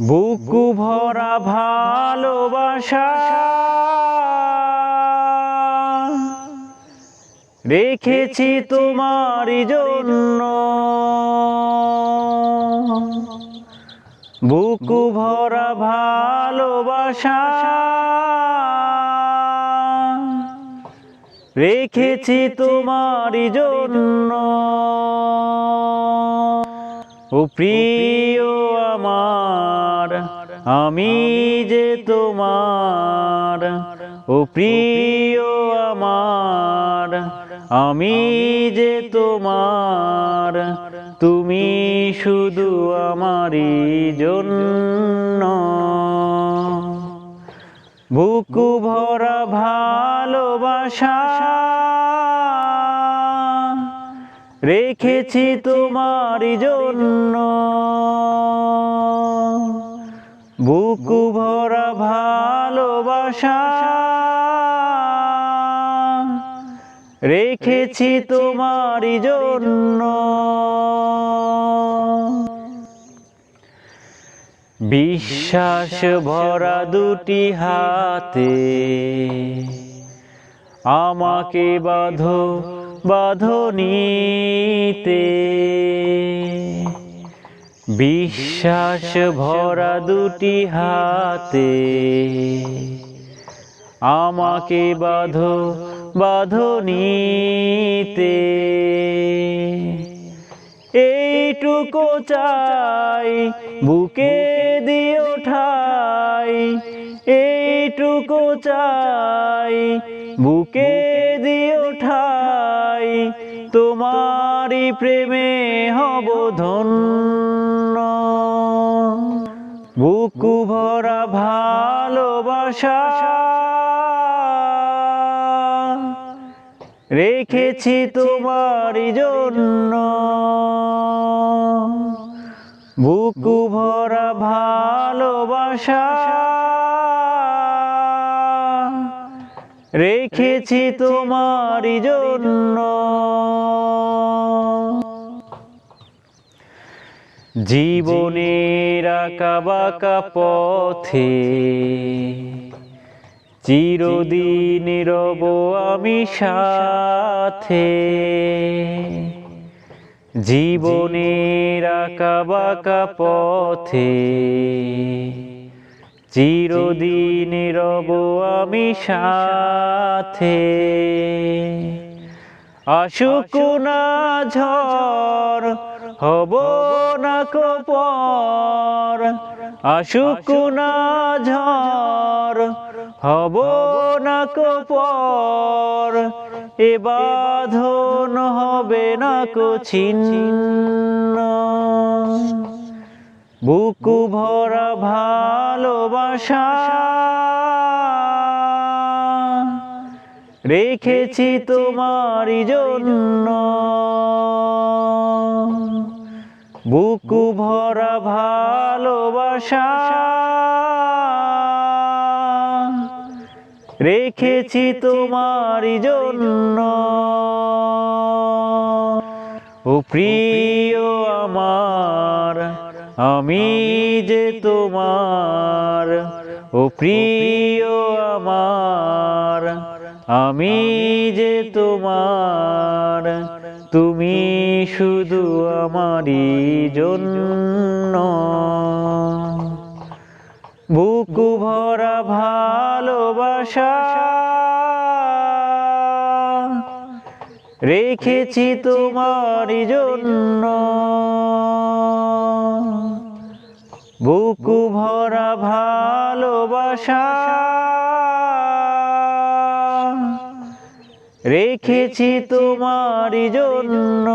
বুকু ভরা ভালোবাসা। রেখেছি তোমারই জন্য। বুকু ভরা ভালোবাসা। রেখেছি তোমারই জন্য। ও প্রিয় আমি যে তোমার, ও প্রিয় আমার, আমি যে তোমার, তুমি শুধু আমারই জন্য। বুকু ভরা ভালোবাসা রেখেছি তোমারই জন্য। বুকু ভরা ভালোবাসা রেখেছি তোমারই জন্য। বিশ্বাস ভরা দুটি হাতে আমাকে বাঁধো বাঁধনিতে বিশ্বাস ভরা দুটি হাতে। আমাকে বাঁধো বাঁধনিতে এইটুকু চাই, বুকে দিও ঠাই। এইটুকু চাই, বুকে দিও ঠাই। তোমারই প্রেমে হব ধন্য। বুকু ভরা ভালোবাসা রেখেছি তোমার জন্য। বুকু ভরা ভালোবাসা রেখেছি তোমার জন্য। জীবনের আঁকা বাঁকা পথে চিরদিন রব আমি সাথে। জীবনের আঁকা বাঁকা পথে চিরদিন রব আমি সাথে। আসুক না ঝড় হব না কপর, আসুক না ঝড়, হব না কপর, এ বাঁধন হবে না কছিন্ন বুকু ভরা ভালোবাসা রেখেছি তোমারই জন্য। বুকু ভরা ভালোবাসা রেখেছি তোমারই জন্য। ও প্রিয় আমার, আমি যে তোমার। ও প্রিয় আমার, আমি যে তোমার। তুমি শুধু আমারই জন্য। বুকু ভরা ভালোবাসা। রেখেছি তোমার জন্য। বুকু ভরা ভালোবাসা। রেখেছি তোমারই জন্য।